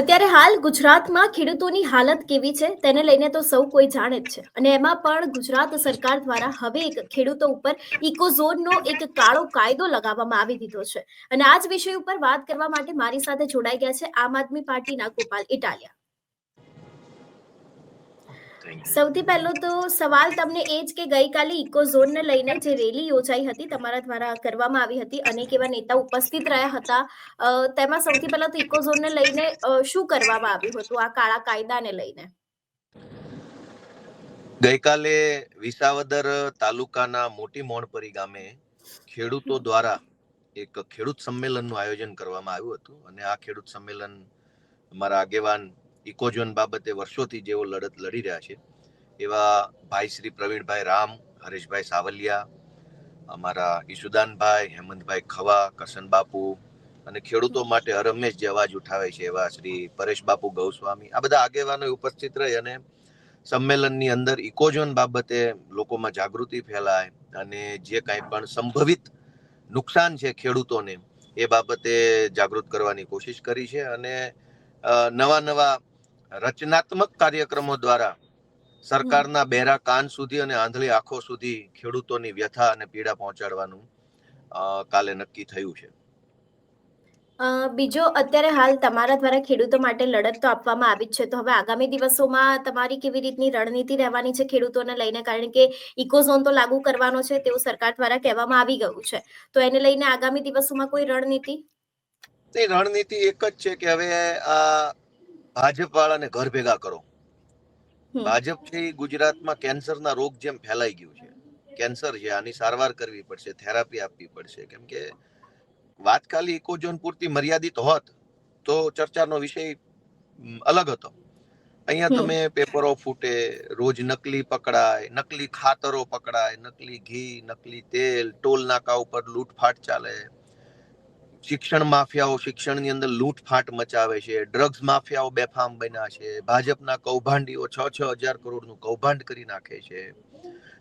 અત્યારે હાલ ગુજરાતમાં ખેડૂતોની હાલત કેવી છે તેને લઈને તો સૌ કોઈ જાણે જ છે. અને એમાં પણ ગુજરાત સરકાર દ્વારા હવે એક ખેડૂતો ઉપર ઇકોઝોનનો એક કાળો કાયદો લગાવવામાં આવી દીધો છે. અને આ જ વિષય ઉપર વાત કરવા માટે મારી સાથે જોડાઈ ગયા છે આમ આદમી પાર્ટીના ગોપાલ ઇટાલિયા. સૌથી પહેલો તો સવાલ તમને એ જ કે ગઈકાલે ઇકોઝોનને લઈને જે રેલી યોજાઈ હતી તમારા દ્વારા કરવામાં આવી હતી અનેક એવા નેતા ઉપસ્થિત રહ્યા હતા. તેમાં સૌથી પહેલા તો ઇકોઝોનને લઈને શું કરવામાં આવ્યું હતું આ કાળા કાયદાને લઈને? ગઈકાલે વિસાવદર તાલુકાના મોટી મોણપરી ગામે ખેડૂતો દ્વારા એક ખેડૂત સંમેલનનું આયોજન કરવામાં આવ્યું હતું અને આ ખેડૂત સંમેલન અમારા આગેવાન ઇકોઝોન બાબતે વર્ષોથી જેઓ લડત લડી રહ્યા છે, એવા ભાઈ શ્રી પ્રવીણભાઈ રામ, હરેશભાઈ સાવલિયા, અમારા ઈશુદાનભાઈ હેમંતભાઈ ખવા, કરશન બાપુ અને ખેડૂતો માટે હરમેશ જે અવાજ ઉઠાવે છે એવા શ્રી પરેશ બાપુ ગૌસ્વામી. આ બધા આગેવાનો ઉપસ્થિત રહી અને સંમેલનની અંદર ઇકોઝોન બાબતે લોકોમાં જાગૃતિ ફેલાય અને જે કાંઈ પણ સંભવિત નુકસાન છે ખેડૂતોને એ બાબતે જાગૃત કરવાની કોશિશ કરી છે અને નવા નવા રચનાત્મક કાર્યક્રમો દ્વારા સરકારના બેરા કાન સુધી અને આંધળી આંખો સુધી ખેડૂતોની વ્યથા અને પીડા પહોંચાડવાનું કાલે નક્કી થયું છે. બીજો અત્યારે હાલ તમારા દ્વારા ખેડૂતો માટે લડત તો આપવામાં આવી જ છે. તો હવે આગામી દિવસોમાં તમારી કેવી રીતની રણનીતિ રહેવાની છે ખેડૂતોને લઈને? કારણ કે ઇકોઝોન તો લાગુ કરવાનો છે તેવું સરકાર દ્વારા કહેવામાં આવી ગયું છે. તો એને લઈને આગામી દિવસોમાં કોઈ રણનીતિ? રણનીતિ એક જ છે કે હવે આ ભાજપ વાળાને ઘર ભેગા કરો. ભાજપ છે ગુજરાતમાં ગુજરાતમાં કેન્સરના રોગ જેમ ફેલાઈ ગયું છે. કેન્સર છે આની સારવાર કરવી પડશે થેરાપી આપવી પડશે. કેમ કે વાત ખાલી ઇકોઝોન પૂરતી મર્યાદિત હોત તો ચર્ચાનો વિષય અલગ હતો. અહીંયા તમે પેપરો ફૂટે રોજ નકલી પકડાય નકલી ખાતરો પકડાય નકલી ઘી નકલી તેલ ટોલ નાકા ઉપર લૂંટફાટ ચાલે. શિક્ષણ માફિયાઓ શિક્ષણની અંદર લૂંટફાટ મચાવે છે ડ્રગ્સ માફિયાઓ બેફામ બન્યા છે ભાજપના કૌભાંડીઓ છ છ હજાર કરોડનું કૌભાંડ કરી નાખે છે.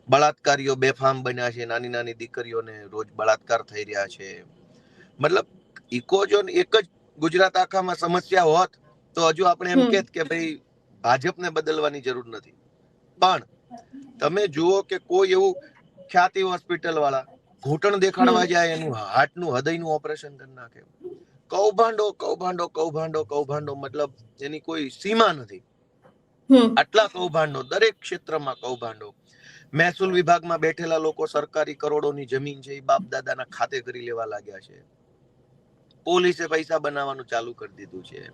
બળાત્કારીઓ બેફામ બન્યા છે નાની નાની દીકરીઓને રોજ બળાત્કાર થઈ રહ્યા છે. મતલબ ઇકોઝોન એક જ ગુજરાત આખામાં સમસ્યા હોત તો હજુ આપણે એમ. કહેત કે ભાઈ ભાજપને બદલવાની જરૂર નથી. પણ તમે જુઓ કે કોઈ એવું ખ્યાતિ હોસ્પિટલ વાળા ઘૂંટણ દેખાડવા જાય એનું હાર્ટનું હૃદયનું ઓપરેશન કરી નાખે. કૌભાંડો કૌભાંડો કૌભાંડો કૌભાંડો મતલબ એની કોઈ સીમા નથી. આટલા કૌભાંડો દરેક ક્ષેત્રમાં કૌભાંડો. મહેસૂલ વિભાગમાં બેઠેલા લોકો સરકારી કરોડોની જમીન છે એ બાપ દાદાના ખાતે કરી લેવા લાગ્યા છે. પોલીસે પૈસા બનાવવાનું ચાલુ કરી દીધું છે.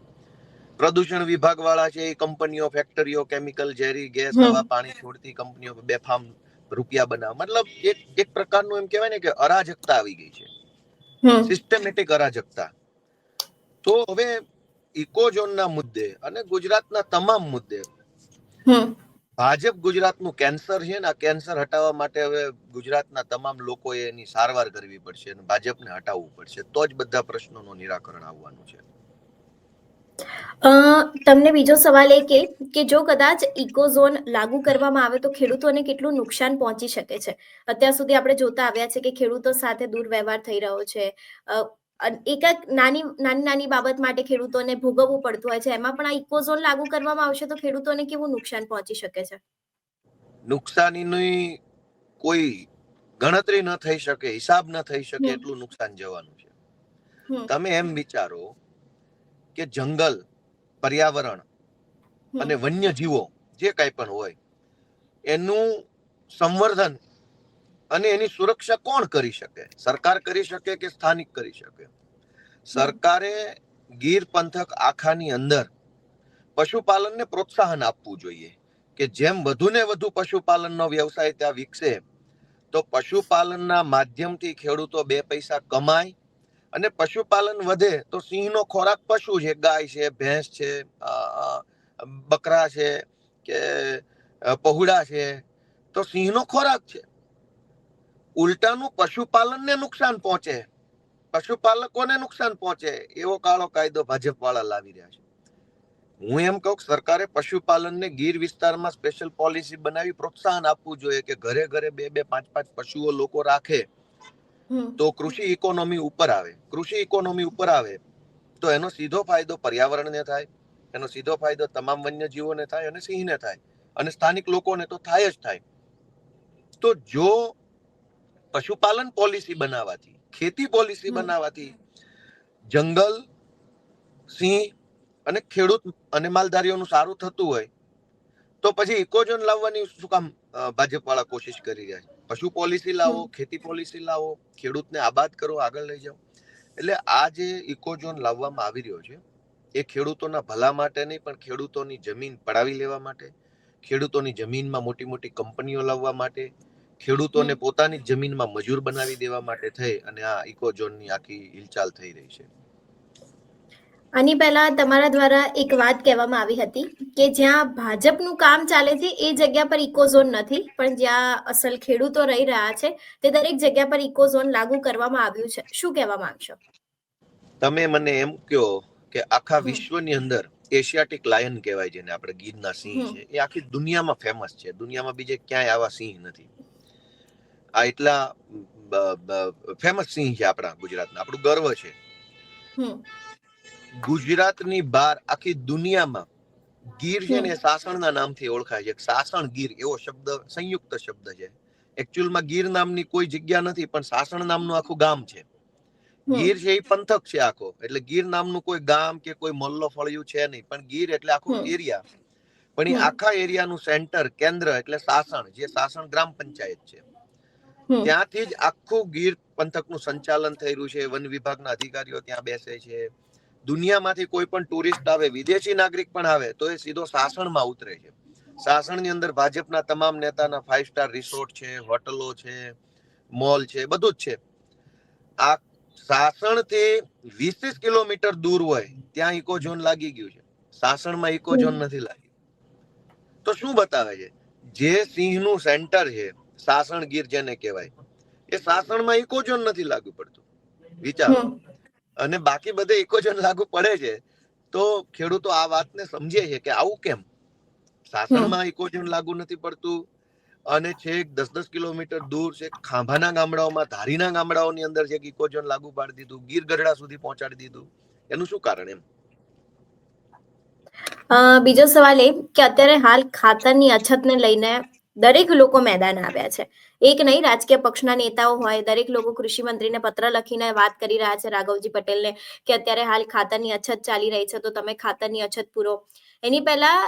પ્રદૂષણ વિભાગ વાળા છે એ કંપનીઓ ફેક્ટરીઓ કેમિકલ ઝેરી ગેસ. હવા પાણી છોડતી કંપનીઓ બેફામ રૂપિયા બનાવ. મતલબ એક એક પ્રકારનું એમ કહેવાય ને કે અરાજકતા આવી ગઈ છે. સિસ્ટમેટિક અરાજકતા. તો હવે ઇકોઝોનના મુદ્દે અને ગુજરાતના તમામ મુદ્દે ભાજપ ગુજરાતનું કેન્સર છે ને આ કેન્સર હટાવવા માટે હવે ગુજરાતના તમામ લોકોએ એની સારવાર કરવી પડશે અને ભાજપને હટાવવું પડશે. તો જ બધા પ્રશ્નોનું નિરાકરણ આવવાનું છે. તમને બીજો સવાલ એ કે કે જો કદાચ ઇકોઝોન લાગુ કરવામાં આવે તો ખેડૂતોને કેટલું નુકસાન પહોંચી શકે છે? અત્યાર સુધી આપણે જોતા આવ્યા છે કે ખેડૂતો સાથે દુર્વ્યવહાર થઈ રહ્યો છે. અ, એક એક નાની નાની નાની બાબત માટે ખેડૂતોને ભોગવવું પડતું હોય છે. એમાં પણ આ ઇકોઝોન લાગુ કરવામાં આવશે તો ખેડૂતોને કેવું નુકસાન પહોંચી શકે છે? નુકસાનીની કોઈ ગણતરી ન થઈ શકે હિસાબ ન થઈ શકે એટલું નુકસાન જવાનું છે. તમે એમ વિચારો કે જંગલ પર્યાવરણ અને વન્ય જીવો જે કાંઈ પણ હોય એનું સંવર્ધન અને એની સુરક્ષા કોણ કરી શકે? સરકાર કરી શકે કે સ્થાનિક કરી શકે? સરકારે ગીર પંથક આખાની અંદર પશુપાલનને પ્રોત્સાહન આપવું જોઈએ કે જેમ વધુ ને વધુ પશુપાલનનો વ્યવસાય ત્યાં વિકસે તો પશુપાલનના માધ્યમથી ખેડૂતો બે પૈસા કમાય અને પશુપાલન વધે તો સિંહનો ખોરાક પશુ છે ગાય છે ભેંસ છે બકરા છે કે અ, પહુડા છે તો સિંહનો ખોરાક છે. ઉલટાનું પશુપાલનને નુકસાન પહોંચે. પશુપાલકોને નુકસાન પહોંચે એવો કાળો કાયદો ભાજપ વાળા લાવી રહ્યા છે. હું એમ કહું સરકારે પશુપાલનને ગીર વિસ્તારમાં સ્પેશિયલ પોલિસી બનાવી પ્રોત્સાહન આપવું જોઈએ કે ઘરે ઘરે બે બે પાંચ પાંચ પશુઓ લોકો રાખે. તો કૃષિ ઇકોનોમી ઉપર આવે. કૃષિ ઇકોનોમી ઉપર આવે તો એનો સીધો ફાયદો પર્યાવરણને થાય એનો સીધો ફાયદો તમામ વન્યજીવોને થાય અને સિંહને થાય અને સ્થાનિક લોકોને તો થાય જ થાય. તો જો પશુપાલન પોલિસી બનાવવાથી ખેતી પોલિસી બનાવવાથી જંગલ સિંહ અને ખેડૂત અને માલધારીઓનું સારું થતું હોય તો પછી ઇકોઝોન લાવવાની શું કામ ભાજપ વાળા કોશિશ કરી રહ્યા છે? પશુ પોલિસી લાવો ખેતી પોલિસી લાવો ખેડૂતને આબાદ કરો આગળ લઈ જાઓ. એટલે આ જે ઇકોઝોન લાવવામાં આવી રહ્યો છે એ ખેડૂતોના ભલા માટે નહીં પણ ખેડૂતોની જમીન પડાવી લેવા માટે ખેડૂતોની જમીનમાં મોટી મોટી કંપનીઓ લાવવા માટે ખેડૂતોને પોતાની જમીનમાં મજૂર બનાવી દેવા માટે થઈ અને આ ઇકોઝોનની આખી હિલચાલ થઈ રહી છે. આની પહેલા તમારા દ્વારા એક વાત કહેવામાં આવી હતી કે જ્યાં ભાજપનું કામ ચાલે છે એ જગ્યા પર ઇકોઝોન નથી પણ જ્યાં અસલ ખેડૂતો રહી રહ્યા છે તે દરેક જગ્યા પર ઇકોઝોન લાગુ કરવામાં આવ્યું છે. શું કહેવા માંગશો? તમે મને એમ કહો કે આખા વિશ્વની અંદર એશિયાટિક લાયન કહેવાય જેને આપણે ગીરના સિંહ છે એ આખી દુનિયામાં ફેમસ છે. દુનિયામાં બીજે ક્યાંય આવા સિંહ નથી. આ એટલા ફેમસ સિંહ છે આપણા ગુજરાતના. આપણું ગર્વ છે. ગુજરાતની બહાર આખી દુનિયામાં ગીર છે ને સાસણના નામથી ઓળખાય છે. સાસણ ગીર એવો શબ્દ સંયુક્ત શબ્દ છે. એકચ્યુઅલમાં ગીર નામની કોઈ જગ્યા નથી પણ સાસણ નામનું આખું ગામ છે. ગીર છે એ પંથક છે આખો. એટલે ગીર નામનું કોઈ ગામ કે કોઈ મલ્લો ફળિયું છે નહીં. પણ ગીર એટલે આખું એરિયા. પણ એ આખા એરિયાનું સેન્ટર કેન્દ્ર એટલે સાસણ જે સાસણ ગ્રામ પંચાયત છે. ત્યાંથી જ આખું ગીર પંથકનું સંચાલન થઈ રહ્યું છે. વન વિભાગના અધિકારીઓ ત્યાં બેસે છે. દુનિયામાંથી કોઈ પણ ટુરિસ્ટ આવે વિદેશી નાગરિક પણ આવે તો એ સીધો સાસણમાં ઉતરે છે. સાસણની અંદર ભાજપના તમામ નેતાના ફાઈવ સ્ટાર રિસોર્ટ છે હોટલો છે મોલ છે બધું જ છે. આ સાસણથી વીસ ત્રીસ કિલોમીટર દૂર હોય ત્યાં ઇકો ઝોન લાગી ગયું છે. સાસણમાં ઇકો ઝોન નથી લાગ્યું તો શું બતાવે છે? જે સિંહનું સેન્ટર છે સાસણ ગીર જેને કહેવાય એ સાસણમાં ઇકોઝોન નથી લાગુ પડતું. વિચારો. અને બાકી બધે ઇકોઝોન લાગુ પડે છે. તો ખેડૂતો આ વાતને સમજે છે કે આવું કેમ? સાસણમાં ઇકોઝોન લાગુ નથી પડતું. અને છેક દસ દસ કિલોમીટર દૂર છે ખાંભાના ગામડાઓમાં, ધારીના ગામડાઓની અંદર છે ઇકોજન લાગુ પાડી દીધું. ગીર ગઢડા સુધી પહોંચાડી દીધું. એનું શું કારણ એમ? બીજો સવાલ એ કે અત્યારે હાલ ખાતરની અછતને લઈને દરેક લોકો મેદાન આવ્યા છે. એક નહીં રાજકીય પક્ષના નેતાઓ હોય દરેક લોકો કૃષિ મંત્રીને પત્ર લખીને વાત કરી રહ્યા છે. રાઘવજી પટેલને કે અત્યારે હાલ ખાતરની અછત ચાલી રહી છે તો તમે ખાતરની અછત પૂરો. એની પહેલા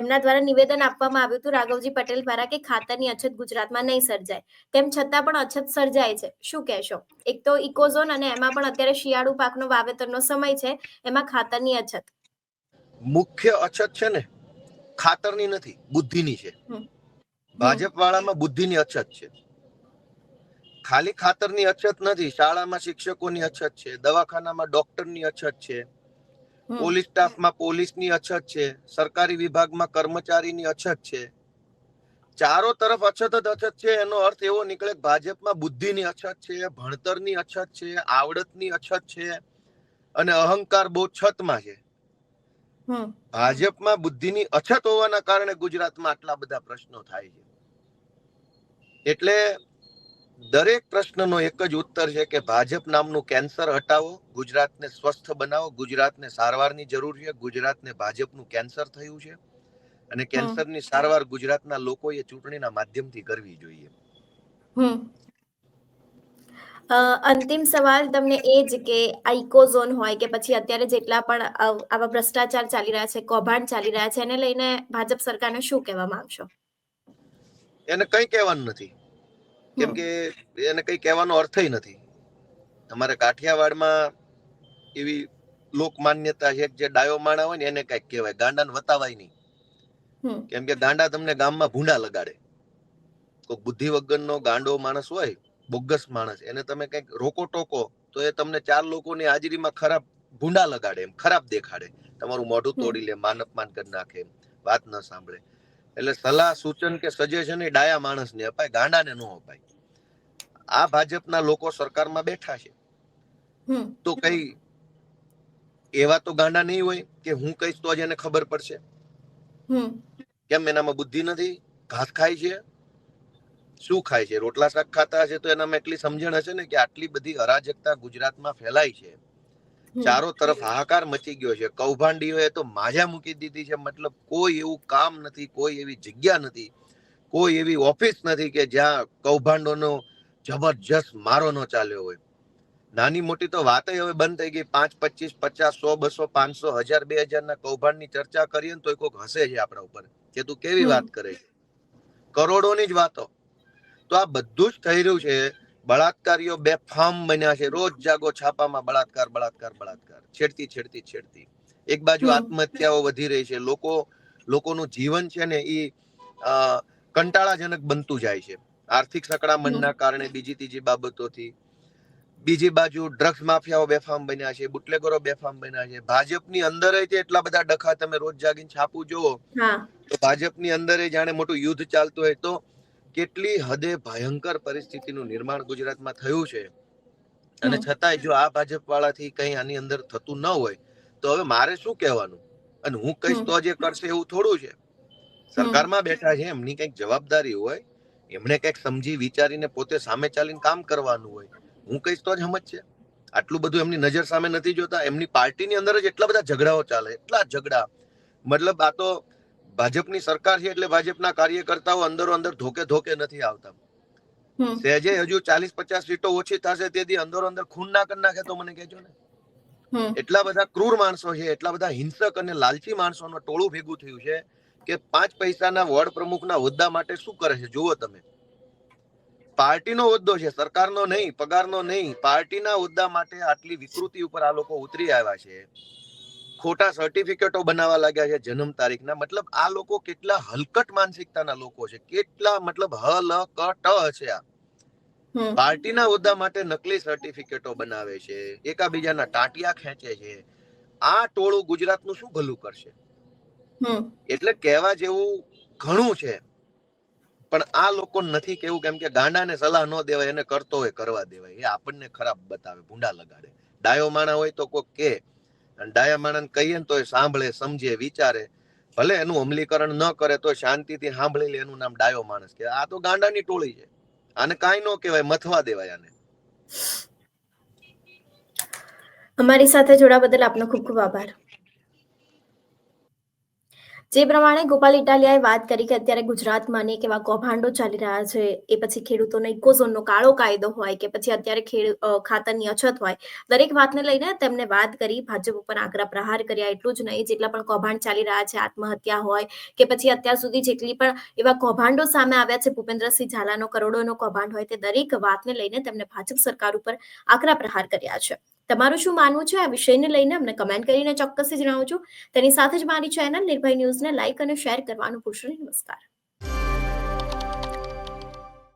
એમના દ્વારા નિવેદન આપવામાં આવ્યું હતું રાઘવજી પટેલ દ્વારા કે ખાતરની અછત ગુજરાતમાં નહીં સર્જાય. તેમ છતાં પણ અછત સર્જાય છે. શું કહેશો? એક તો ઇકોઝોન અને એમાં પણ અત્યારે શિયાળુ પાકનો વાવેતરનો સમય છે એમાં ખાતરની અછત. મુખ્ય અછત છે ને ખાતરની નથી બુદ્ધિની છે. ભાજપ વાળામાં બુદ્ધિની અછત છે. ખાલી ખાતરની અછત નથી શાળામાં શિક્ષકોની અછત છે દવાખાનામાં ડોક્ટરની અછત છે પોલીસ સ્ટાફમાં પોલીસની અછત છે સરકારી વિભાગમાં કર્મચારીની અછત છે. ચારો તરફ અછત જ અછત છે એનો અર્થ એવો નીકળે ભાજપમાં બુદ્ધિની અછત છે ભણતરની અછત છે આવડતની અછત છે અને અહંકાર બહુ છતમાં છે. ભાજપમાં બુદ્ધિની અછત હોવાના કારણે ગુજરાતમાં આટલા બધા પ્રશ્નો થાય છે. એટલે દરેક પ્રશ્નનો એક જ ઉત્તર છે કે ભાજપ નામનું કેન્સર હટાવો ગુજરાતને સ્વસ્થ બનાવો ગુજરાતને સારવારની જરૂર છે ગુજરાતને ભાજપનું કેન્સર થયું છે. અને કેન્સરની સારવાર ગુજરાતના લોકોએ ચૂંટણીના માધ્યમથી કરવી જોઈએ. અંતિમ સવાલ તમને એ જ કે આઇકોઝોન હોય કે પછી અત્યારે જેટલા પણ આવા ભ્રષ્ટાચાર ચાલી રહ્યા છે કૌભાંડ ચાલી રહ્યા છે એને લઈને ભાજપ સરકારને શું કહેવા માંગશો એને કંઈ કહેવાનું નથી. કેમ. કે એને કંઈ કહેવાનો અર્થય નથી. અમારે કાઠિયાવાડમાં એવી લોકમાન્યતા છે જે ડાયો માણા હોય ને એને કંઈક કહેવાય. ગાંડાને વતાવાય નહીં. કેમ કે ગાંડા તમને ગામમાં ભૂંડા લગાડે. કોઈ બુદ્ધિ વગરનો ગાંડો માણસ હોય બોગસ માણસ. એને તમે કંઈક રોકો ટોકો તો એ તમને ચાર લોકોની હાજરીમાં ખરાબ ભૂંડા લગાડે એમ ખરાબ દેખાડે. તમારું મોઢું તોડી લે માન અપમાન કરી નાખે એમ વાત ન સાંભળે. એટલે સલાહ સૂચન કે સજેશન એ ડાયા માણસને અપાય ગાંડાને ન અપાય. આ ભાજપના લોકો સરકારમાં બેઠા છે. તો કઈ એવા તો ગાંડા નહીં હોય કે હું કહીશ તો જ એને ખબર પડશે. કેમ એનામાં બુદ્ધિ નથી? ઘાસ ખાય છે. શું ખાય છે? રોટલા શાક ખાતા હશે તો એનામાં એટલી સમજણ હશે ને કે આટલી બધી અરાજકતા ગુજરાતમાં ફેલાય છે. ચારો તરફ હાહાકાર મચી ગયો છે. કૌભાંડીઓએ તો માજા મૂકી દીધી છે. મતલબ કોઈ એવું કામ નથી કોઈ એવી જગ્યા નથી કોઈ એવી ઓફિસ નથી કે જ્યાં કૌભાંડોનો જબરજસ્ત મારો ન ચાલ્યો હોય. નાની મોટી તો વાત હવે બંધ થઈ ગઈ. પાંચ પચીસ પચાસ સો બસો પાંચસો હજાર બે હજાર ના કૌભાંડની ચર્ચા કરીએ ને તો કોઈક હસે છે આપણા ઉપર. કે તું કેવી વાત કરે છે? કરોડોની જ વાતો. તો આ બધું જ થઈ રહ્યું છે. બળાત્કારીઓ બે ફાર્મ બન્યા છે. રોજ જાગો છાપામાં બળાત્કાર બળાત્કાર બળાત્કાર. છેડતી છેડતી છેડતી. એક બાજુ આત્મહત્યાઓ વધી રહી છે. લોકો લોકોનું જીવન છે ને એ કંટાળાજનક બનતું જાય છે. આર્થિક સકડામણના કારણે બીજી ત્રીજી બાબતોથી. બીજી બાજુ ડ્રગ્સ માફિયાઓ બેફામ બન્યા છે. બુટલેગરો બેફામ બન્યા છે. ભાજપની અંદર એટલા બધા ડખા તમે રોજ જાગીને છાપું જોવો તો ભાજપની અંદર જાણે મોટું યુદ્ધ ચાલતું હોય તો કેટલી હદે ભયંકર પરિસ્થિતિનું નિર્માણ ગુજરાતમાં થયું છે. અને છતાંય જો આ ભાજપ વાળાથી કઈ આની અંદર થતું ન હોય તો હવે મારે શું કહેવાનું? અને હું કહીશ. તો જે કરશે એવું થોડું છે. સરકારમાં બેઠા છે એમની કંઈક જવાબદારી હોય એમણે કંઈક સમજી વિચારીને પોતે સામે ચાલીને કામ કરવાનું હોય. હું કહીશ તો જ સમજ છે આટલું બધું એમની નજર સામે નથી જોતા એમની પાર્ટીની અંદર જ એટલા બધા ઝઘડાઓ ચાલે એટલા ઝઘડા. મતલબ આ તો ભાજપની સરકાર છે એટલે ભાજપના કાર્યકર્તાઓ અંદરો અંદર ધોકે ધોકે નથી આવતા. સહેજે હજુ ચાલીસ પચાસ સીટો ઓછી થશે તેથી અંદરો અંદર ખૂન ના કરી નાખે તો મને કહેજો ને. એટલા બધા ક્રૂર માણસો છે એટલા બધા હિંસક અને લાલચી માણસોનું ટોળું ભેગું થયું છે કે પાંચ પૈસાના વોર્ડ પ્રમુખના હોદ્દા માટે શું કરે છે? જુઓ તમે. પાર્ટીનો હોદ્દો છે સરકારનો નહીં પગારનો નહીં પાર્ટીના હોદ્દા માટે આટલી વિકૃતિ ઉપર આ લોકો ઉતરી આવ્યા છે. ખોટા સર્ટિફિકેટો બનાવવા લાગ્યા છે જન્મ તારીખના. મતલબ આ લોકો કેટલા હલકટ માનસિકતાના લોકો છે. કેટલા મતલબ હલકટ છે આ. પાર્ટીના હોદ્દા માટે નકલી સર્ટિફિકેટો બનાવે છે. એકાબીજાના ટાંટિયા ખેંચે છે. આ ટોળું ગુજરાતનું શું ભલું કરશે. એટલે કહેવા જેવું ઘણું છે. પણ આ લોકો નથી કેવું કેમ કે ગાંડાને સલાહ ન દેવાય એને કરતો હોય કરવા દેવાય. એ આપણને ખરાબ બતાવે ભૂંડા લગાડે. ડાયો માણા હોય તો કોઈ કે. અને કહીએ ને તો એ સાંભળે, સમજે, વિચારે. ભલે એનું અમલીકરણ ન કરે તો શાંતિથી સાંભળી લે, એનું નામ ડાયો માણસ કે આ તો ગાંડાની ટોળી છે. આને કાંઈ ન કહેવાય, મથવા દેવાય આને. અમારી સાથે જોડા બદલ આપનો ખૂબ ખૂબ આભાર. જે પ્રમાણે ગોપાલ ઇટાલિયાએ વાત કરી કે અત્યારે ગુજરાતમાં અનેક એવા કૌભાંડો ચાલી રહ્યા છે, એ પછી ખેડૂતોનો ઇકોઝોનનો કાળો કાયદો હોય કે પછી અત્યારે ખેડ ખાતરની અછત હોય, દરેક વાતને લઈને તેમને વાત કરી, ભાજપ ઉપર આકરા પ્રહાર કર્યા, એટલું જ નહીં, જેટલા પણ કૌભાંડ ચાલી રહ્યા છે, આત્મહત્યા હોય કે પછી અત્યાર સુધી જેટલી પણ એવા કૌભાંડો સામે આવ્યા છે, ભૂપેન્દ્રસિંહ ઝાલાનો કરોડોનો કૌભાંડ હોય, તે દરેક વાતને લઈને તેમને ભાજપ સરકાર ઉપર આકરા પ્રહાર કર્યા છે. તમારું શું માનવું છે? આ વિષયને લઈને અમને કમેન્ટ કરીને ચોક્કસથી જણાવજો. તેની સાથે જ મારી ચેનલ નિર્ભય ન્યૂઝને લાઇક અને શેર કરવાનું ભૂલશો નમસ્કાર.